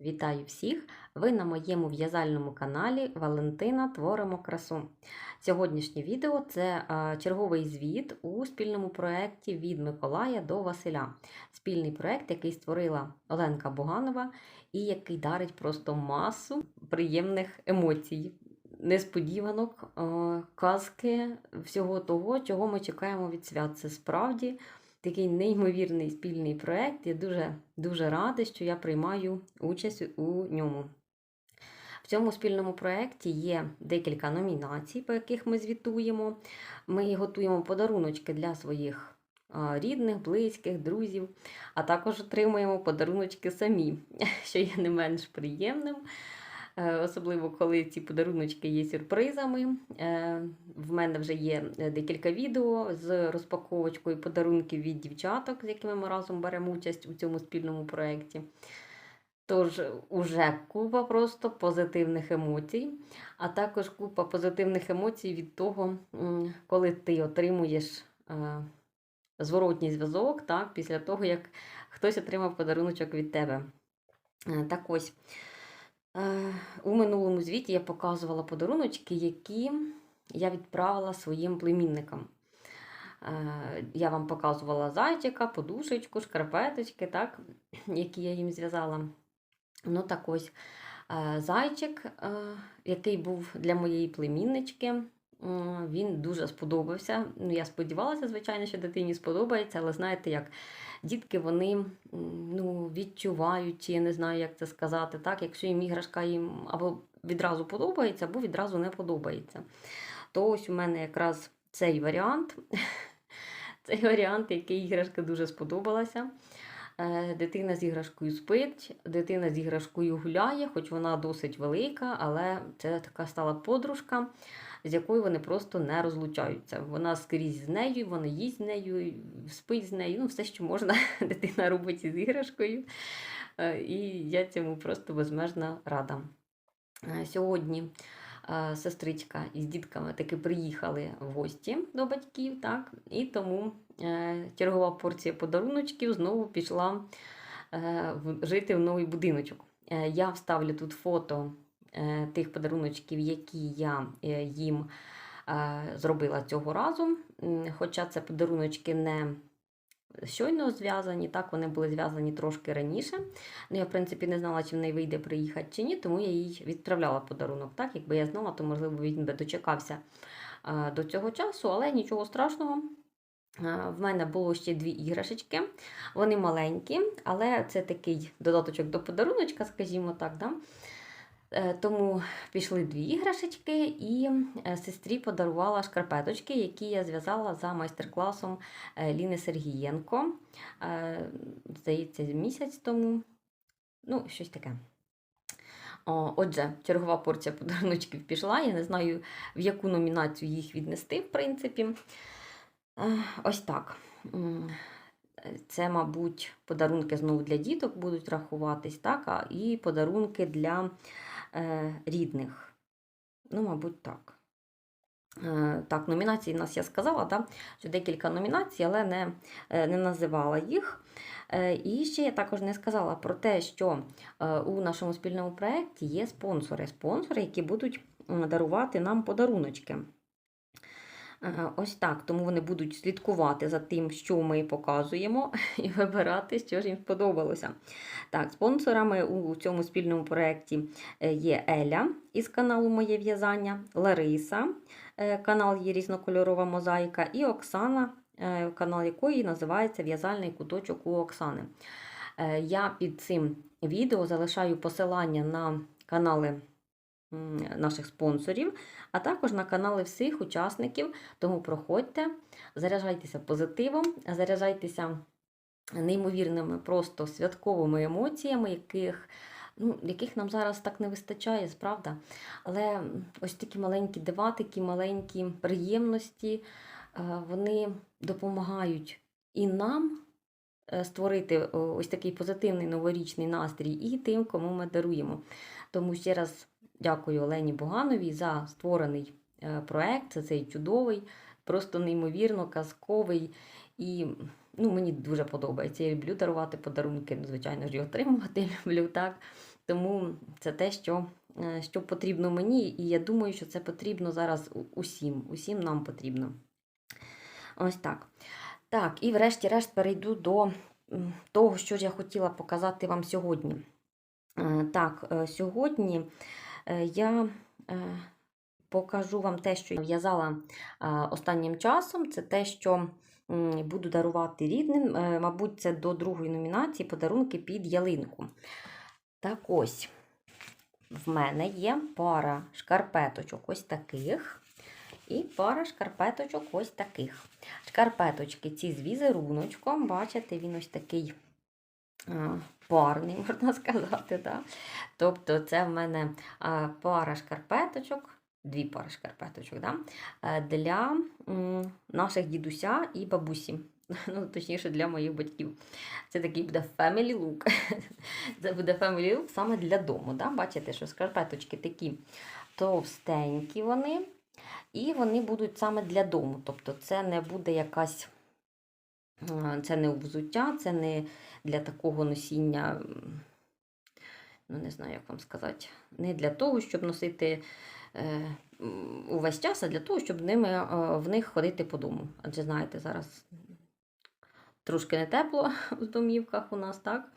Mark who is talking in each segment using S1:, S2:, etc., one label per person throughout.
S1: Вітаю всіх! Ви на моєму в'язальному каналі Валентина Творимо красу. Сьогоднішнє відео це е, черговий звіт у спільному проєкті від Миколая до Василя. Спільний проєкт, який створила Оленка Буганова і який дарить просто масу приємних емоцій, несподіванок, е, казки, всього того, чого ми чекаємо від свят. Це справді такий неймовірний спільний проєкт. Я дуже, дуже рада, що я приймаю участь у ньому. В цьому спільному проєкті є декілька номінацій, по яких ми звітуємо. Ми готуємо подаруночки для своїх рідних, близьких, друзів, а також отримуємо подаруночки самі, що є не менш приємним. Е, Особливо, коли ці подаруночки є сюрпризами. Е, В мене вже є е, декілька відео з розпаковочкою подарунків від дівчаток, з якими ми разом беремо участь у цьому спільному проєкті. Тож, уже купа просто позитивних емоцій, а також купа позитивних емоцій від того, коли ти отримуєш зворотній зв'язок, так, після того, як хтось отримав подаруночок від тебе. Так ось. Е, У минулому звіті я показувала подаруночки, які я відправила своїм племінникам. Е, Я вам показувала зайчика, подушечку, шкарпеточки, так, які я їм зв'язала. Ну, так ось е, зайчик, який був для моєї племіннички, він дуже сподобався. Ну, я сподівалася, звичайно, що дитині сподобається, але знаєте, як дітки вони ну, відчувають, я не знаю, як це сказати, так, якщо їм іграшка їм або відразу подобається, або відразу не подобається. То ось у мене якраз цей варіант. Цей варіант, який іграшка дуже сподобалася. Е, Дитина з іграшкою спить, дитина з іграшкою гуляє, хоч вона досить велика, але це така стала подружка, з якою вони просто не розлучаються. Вона скрізь з нею, вона їсть з нею, спить з нею. Ну, все, що можна, дитина робить із іграшкою. Е, І я цьому просто безмежно рада. Е, Сьогодні е, сестричка із дітками таки приїхали в гості до батьків, так? і тому чергова порція подаруночків знову пішла жити в новий будиночок. Я вставлю тут фото тих подаруночків, які я е, їм е, зробила цього разу. Хоча це подаруночки не щойно зв'язані, так вони були зв'язані трошки раніше. Ну, я, в принципі, не знала, чи в неї вийде приїхати чи ні, тому я їй відправляла подарунок. Так, якби я знала, то можливо він би дочекався е, до цього часу, але нічого страшного. Е, В мене було ще дві іграшечки. Вони маленькі, але це такий додаточок до подаруночка, скажімо так. Да? Е, Тому пішли дві іграшечки, і е, сестрі подарувала шкарпеточки, які я зв'язала за майстер-класом е, Ліни Сергієнко. Здається, місяць тому. Ну, щось таке. Отже, чергова порція подаруночків пішла. Я не знаю, в яку номінацію їх віднести, в принципі. Ось так. Це, мабуть, подарунки знову для діток будуть рахуватись, так, і подарунки для рідних. Ну, мабуть, так. Е, Так, номінації в нас я сказала, да, що декілька номінацій, але не, е, не називала їх. Е, І ще я також не сказала про те, що е, у нашому спільному проєкті є спонсори. Спонсори, які будуть дарувати нам подаруночки. Е, Ось так, тому вони будуть слідкувати за тим, що ми показуємо, і вибирати, що ж їм сподобалося. Так, спонсорами у цьому спільному проєкті е, є Еля із каналу Моє в'язання, Лариса, е, канал є різнокольорова мозаїка, і Оксана, канал якої називається В'язальний куточок у Оксани. Я під цим відео залишаю посилання на канали наших спонсорів, а також на канали всіх учасників. Тому проходьте, заряджайтеся позитивом, заряджайтеся неймовірними, просто святковими емоціями, яких, ну, яких нам зараз так не вистачає, справда. Але ось такі маленькі дива, такі маленькі приємності, е, вони допомагають і нам. е, Створити ось такий позитивний новорічний настрій і тим, кому ми даруємо. Тому ще раз дякую Олені Богановій за створений е, проект. Це цей чудовий, просто неймовірно казковий і ну, мені дуже подобається. Я люблю дарувати подарунки, ну, звичайно ж, і отримувати люблю так. Тому це те, що, е, що потрібно мені, і я думаю, що це потрібно зараз усім. Усім нам потрібно. Ось так. Так, і врешті-решт перейду до того, що ж я хотіла показати вам сьогодні. Е, Так, сьогодні я е, покажу вам те, що я в'язала е, останнім часом. Це те, що буду дарувати рідним. Е, Мабуть, це до другої номінації подарунки під ялинку. Так ось, в мене є пара шкарпеточок ось таких. І пара шкарпеточок ось таких. Шкарпеточки ці з візеруночком, бачите, він ось такий парний, можна сказати. Да? Тобто, це в мене пара шкарпеточок, дві пари шкарпеточок да? е, для наших дідуся і бабусі. Ну, точніше, для моїх батьків. Це такий буде family look. Це буде family look саме для дому. Да? Бачите, що шкарпеточки такі товстенькі вони. І вони будуть саме для дому. Тобто це не буде якась, е, це не взуття, це не для такого носіння, ну не знаю, як вам сказати, не для того, щоб носити е, увесь час, а для того, щоб ними, е, в них ходити по дому. Адже знаєте, зараз трошки не тепло в домівках у нас, так?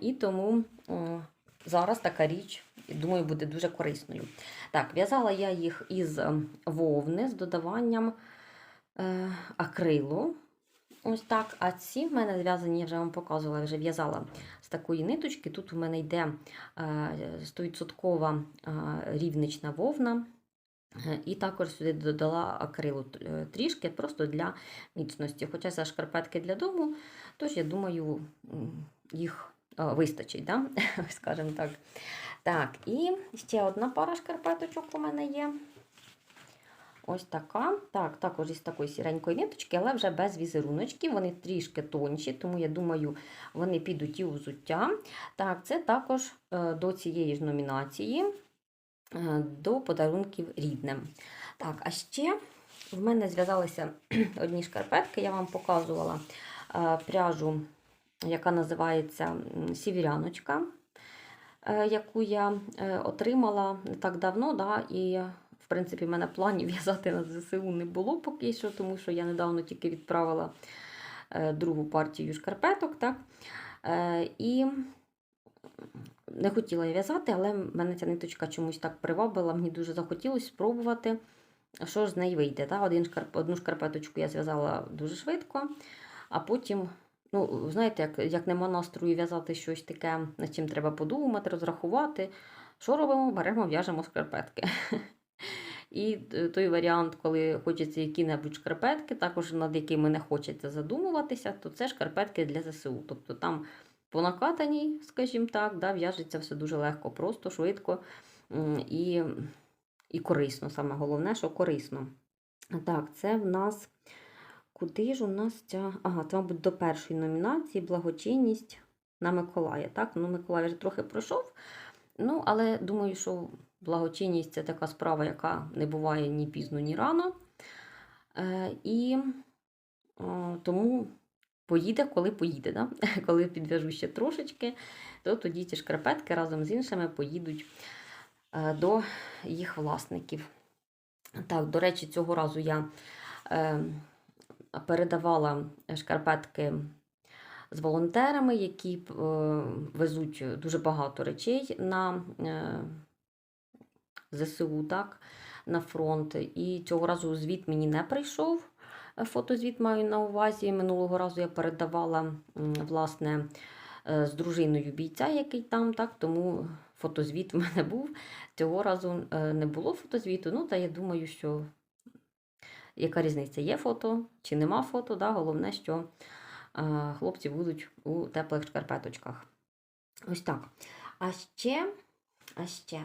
S1: І тому зараз така річ, думаю, буде дуже корисною. Так, в'язала я їх із е, вовни з додаванням е, акрилу. Ось так. А ці в мене зв'язані, я вже вам показувала, вже в'язала з такої ниточки. Тут у мене йде е, 100% е, рівнична вовна. Е, І також сюди додала акрилу е, трішки, просто для міцності. Хоча це шкарпетки для дому, тож я думаю, їх е, вистачить, да? скажімо так. Так, і ще одна пара шкарпеточок у мене є. Ось така. Так, також із такої сіренької ниточки, але вже без візеруночків. Вони трішки тонші, тому я думаю, вони підуть і у взуття. Так, це також е, до цієї ж номінації, е, до подарунків рідним. Так, а ще в мене зв'язалися одні шкарпетки, я вам показувала е, пряжу, яка називається Сівіряночка яку я отримала не так давно, да, і принципі в мене планів в'язати на ЗСУ не було поки що, тому що я недавно тільки відправила е, другу партію шкарпеток. Так, Е, і не хотіла я в'язати, але мене ця ниточка чомусь так привабила, мені дуже захотілося спробувати, що ж з неї вийде. Так? Один шкарп... Одну шкарпеточку я зв'язала дуже швидко, а потім Ну, знаєте, як, як нема настрою в'язати щось таке, над чим треба подумати, розрахувати. Що робимо? Беремо, в'яжемо шкарпетки. І е, той варіант, коли хочеться які-небудь шкарпетки, також над якими не хочеться задумуватися, то це шкарпетки для ЗСУ. Тобто там по накатаній, скажімо так, да, в'яжеться все дуже легко, просто, швидко і, і корисно. Саме головне, що корисно. Так, це в нас. Куди ж у нас ця. Ага, це, мабуть, до першої номінації благочинність на Миколая. Так, ну Миколай вже трохи пройшов. Ну, але думаю, що благочинність це така справа, яка не буває ні пізно, ні рано. Е, і о, тому поїде, коли поїде. Да? Коли підв'яжу ще трошечки, то тоді ці шкарпетки разом з іншими поїдуть е, до їх власників. Так, до речі, цього разу я. Е, передавала шкарпетки з волонтерами, які е, везуть дуже багато речей на е, ЗСУ, так, на фронт. І цього разу звіт мені не прийшов. е, Фотозвіт маю на увазі. Минулого разу я передавала власне е, з дружиною бійця, який там, так, тому фотозвіт в мене був. Цього разу е, не було фотозвіту. Ну, та я думаю, що яка різниця, є фото чи нема фото. Да? Головне, що хлопці будуть у теплих шкарпеточках. Ось так. А ще, а ще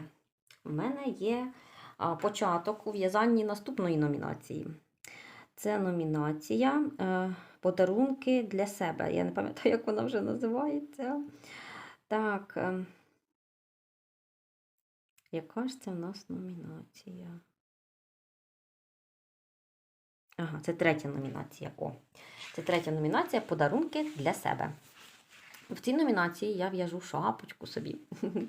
S1: в мене є початок у в'язанні наступної номінації. Це номінація е, Подарунки для себе. Я не пам'ятаю, як вона вже називається. Так. Е, яка ж це в нас номінація? Ага, це третя номінація. О, це третя номінація подарунки для себе. В цій номінації я в'яжу шапочку собі.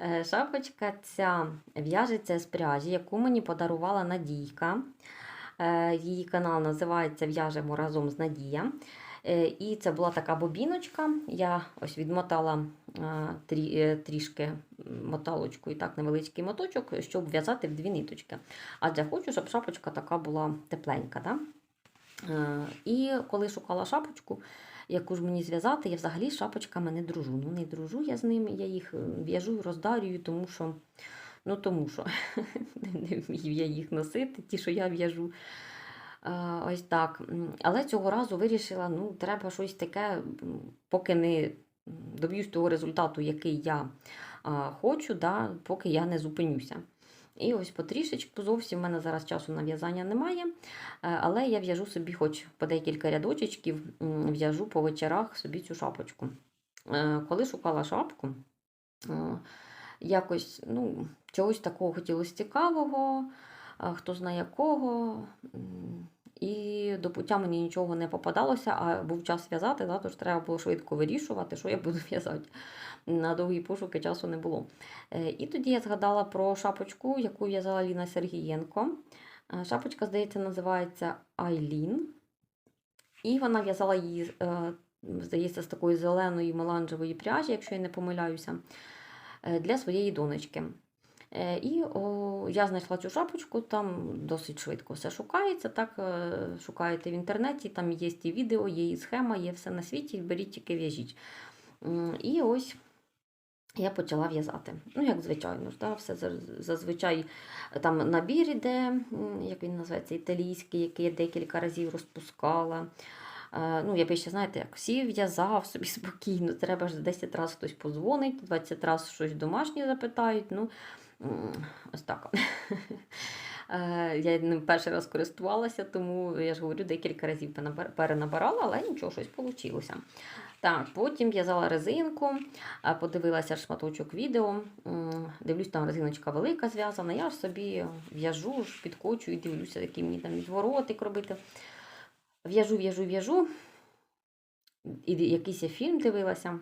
S1: Е, Шапочка ця в'яжеться з пряжі, яку мені подарувала Надійка. Е, Її канал називається В'яжемо разом з Надія. Е, І це була така бобіночка. Я ось відмотала трі- трішки м, моталочкою, так, невеличкий моточок, щоб в'язати в дві ниточки. Адже хочу, щоб шапочка така була тепленька. Да? І коли шукала шапочку, яку ж мені зв'язати, я взагалі з шапочками не дружу. Ну, не дружу я з ними, я їх в'яжу, роздарюю, тому що, ну, тому що не вмію я їх носити, ті, що я в'яжу. Ось так. Але цього разу вирішила, ну, треба щось таке, поки не доб'юсь того результату, який я хочу, да, поки я не зупинюся. І ось потрішечку, зовсім в мене зараз часу на в'язання немає, е, але я в'яжу собі хоч по декілька рядочечків, в'яжу по вечорах собі цю шапочку. Е, Коли шукала шапку, е, якось ну, чогось такого хотілося цікавого, хто знає якого. І до пуття мені нічого не попадалося, а був час в'язати, да, тож треба було швидко вирішувати, що я буду в'язати. На довгі пошуки часу не було. Е, І тоді я згадала про шапочку, яку в'язала Ліна Сергієнко. Е, Шапочка, здається, називається Айлін. І вона в'язала її, е, здається, з такої зеленої меланжевої пряжі, якщо я не помиляюся, для своєї донечки. Е, І о, я знайшла цю шапочку, там досить швидко все шукається. Так, е, шукаєте в інтернеті, там є і відео, є і схема, є все на світі, беріть тільки в'яжіть. І ось я почала в'язати. Ну, як звичайно ж, да, все зазвичай там набір іде, як він називається, італійський, який я декілька разів розпускала. Е, Ну, я б ще, знаєте, як всі в'язав собі спокійно. Треба ж 10 разів хтось позвонить, 20 разів щось домашнє запитають. Ну, ось так. Е, Я ним перший раз користувалася, тому я ж говорю, декілька разів перенабирала, але нічого, щось вийшло. Так, потім в'язала резинку, подивилася шматочок відео. Дивлюсь, там резиночка велика зв'язана. Я ж собі в'яжу, ж підкочую і дивлюся, який мені там відворотик робити. В'яжу, в'яжу, в'яжу. І якийсь я фільм дивилася.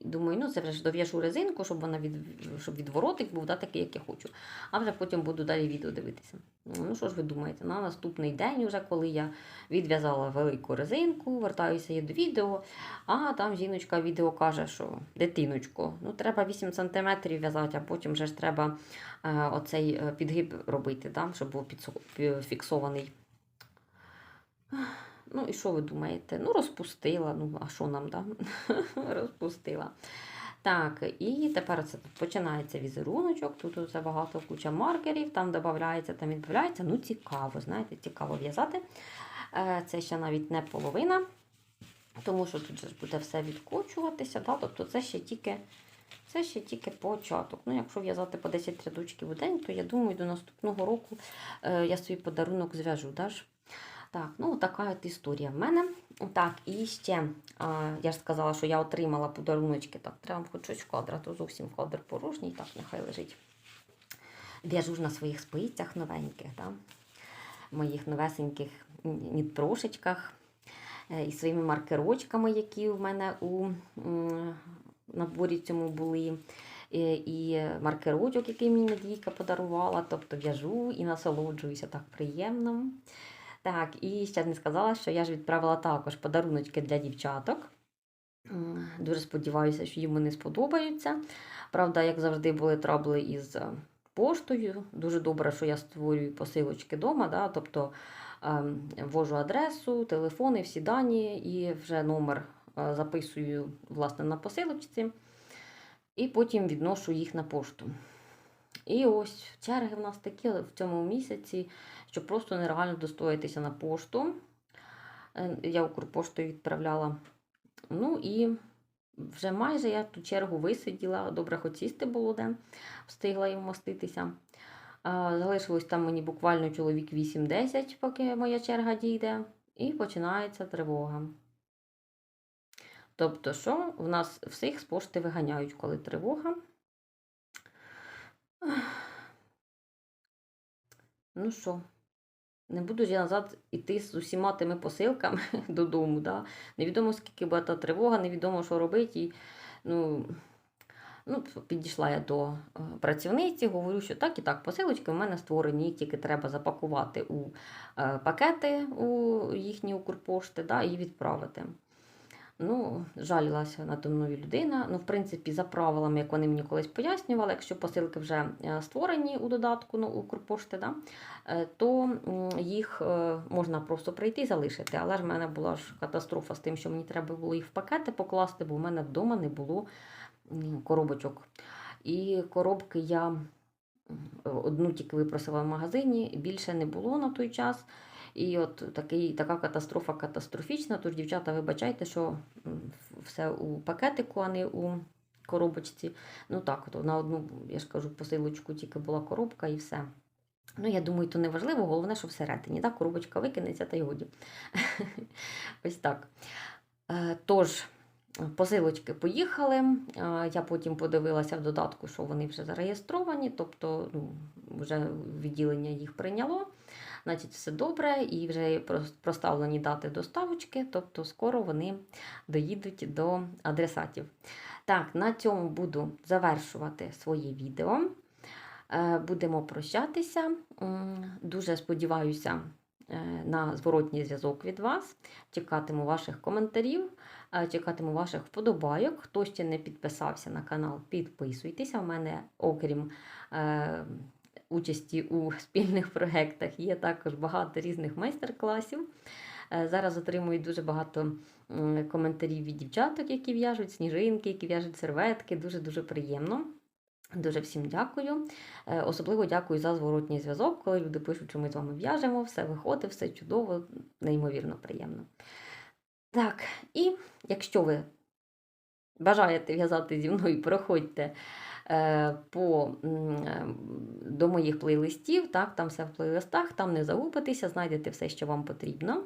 S1: Думаю, ну це вже дов'яжу резинку, щоб вона від, щоб відворотик був да, такий, як я хочу. А вже потім буду далі відео дивитися. Ну що ж ви думаєте? На наступний день, вже, коли я відв'язала велику резинку, вертаюся я до відео, а там жіночка відео каже, що дитиночко, ну треба 8 см в'язати, а потім вже ж треба е, оцей е, підгиб робити, да, щоб був підсо- фіксований. Ну, і що ви думаєте? Ну, розпустила. Ну, а що нам, да? розпустила. Так, і тепер це починається візеруночок. Тут усе багато куча маркерів, там додається, там відбавляється. Ну, цікаво, знаєте, цікаво в'язати. Е, Це ще навіть не половина, тому що тут буде все відкочуватися. Да? Тобто це ще тільки. Це ще тільки початок. Ну, якщо в'язати по 10 рядочків у день, то я думаю, до наступного року е, я свій подарунок зв'яжу. Да? Так, ну така от історія в мене. Так, і ще а, я ж сказала, що я отримала подаруночки. Так, треба хоч щось в кадр, то зовсім кадр порожній, так, нехай лежить. В'яжу ж на своїх спицях новеньких, да? моїх новесеньких нітпрошечках е, і своїми маркерочками, які в мене у наборі цьому були. Е, І маркерочок, який мені Надійка подарувала, тобто в'яжу і насолоджуюся так приємно. Так, і ще не сказала, що я ж відправила також подаруночки для дівчаток. Дуже сподіваюся, що їм вони сподобаються. Правда, як завжди, були трабли із е, поштою. Дуже добре, що я створюю посилочки вдома, да? тобто ем, ввожу адресу, телефони, всі дані і вже номер е, записую власне, на посилочці, і потім відношу їх на пошту. І ось черги в нас такі в цьому місяці, що просто нереально достоятися на пошту. Е, Я Укрпоштою відправляла. Ну і вже майже я ту чергу висиділа, добре хоч сісти було де, встигла і вмоститися. Залишилось там мені буквально чоловік 8-10, поки моя черга дійде, і починається тривога. Тобто, що в нас всіх з пошти виганяють, коли тривога. Ну що, Не буду ж я назад іти з усіма тими посилками додому. Да? Невідомо скільки буде та тривога, невідомо, що робити. І, ну, ну, підійшла я до е, працівниці, говорю, що так і так, посилочки в мене створені, їх тільки треба запакувати у е, пакети у їхні Укрпошти да, і відправити. Ну, жалілася надо мною людина. Ну, в принципі, за правилами, як вони мені колись пояснювали, якщо посилки вже е, створені у додатку ну, Укрпошти, да, е, то їх е, можна просто прийти і залишити. Але ж в мене була ж катастрофа з тим, що мені треба було їх в пакети покласти, бо в мене вдома не було коробочок. І коробки я одну тільки випросила в магазині, більше не було на той час. І от такий, така катастрофа катастрофічна. Тож, дівчата, вибачайте, що все у пакетику, а не у коробочці. Ну так, от на одну, я ж кажу, посилочку тільки була коробка і все. Ну, я думаю, то не важливо, головне, що всередині. Так, коробочка викинеться та й годі. Ось так. Е, Тож, посилочки поїхали. Е, Я потім подивилася в додатку, що вони вже зареєстровані, тобто ну, вже відділення їх прийняло. Значить, все добре, і вже проставлені дати доставочки, тобто скоро вони доїдуть до адресатів. Так, на цьому буду завершувати своє відео. Е, Будемо прощатися. Дуже сподіваюся е, на зворотній зв'язок від вас. Чекатиму ваших коментарів, е, чекатиму ваших вподобайок. Хто ще не підписався на канал, підписуйтеся. У мене, окрім участі у спільних проєктах, є також багато різних майстер-класів. Е, Зараз отримую дуже багато коментарів від дівчаток, які в'яжуть сніжинки, які в'яжуть серветки. Дуже-дуже приємно. Дуже всім дякую. Е, Особливо дякую за зворотній зв'язок, коли люди пишуть, що ми з вами в'яжемо, все виходить, все чудово, неймовірно приємно. Так, і якщо ви бажаєте в'язати зі мною, проходьте по, е, до моїх плейлистів, так, там все в плейлистах, там не загубитеся, знайдете все, що вам потрібно.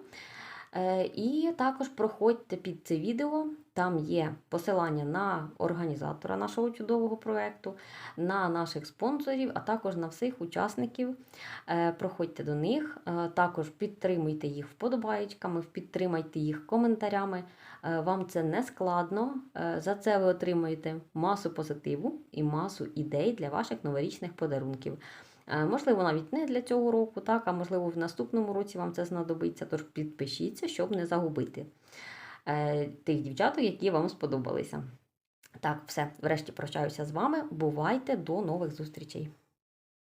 S1: Е, І також проходьте під це відео. Там є посилання на організатора нашого чудового проєкту, на наших спонсорів, а також на всіх учасників. Е, Проходьте до них, Е, також підтримуйте їх вподобаєчками, підтримайте їх коментарями. Вам це не складно. За це ви отримуєте масу позитиву і масу ідей для ваших новорічних подарунків. Е, Можливо, навіть не для цього року, так, а можливо, в наступному році вам це знадобиться. Тож підпишіться, щоб не загубити е, тих дівчаток, які вам сподобалися. Так, все, врешті прощаюся з вами. Бувайте до нових зустрічей!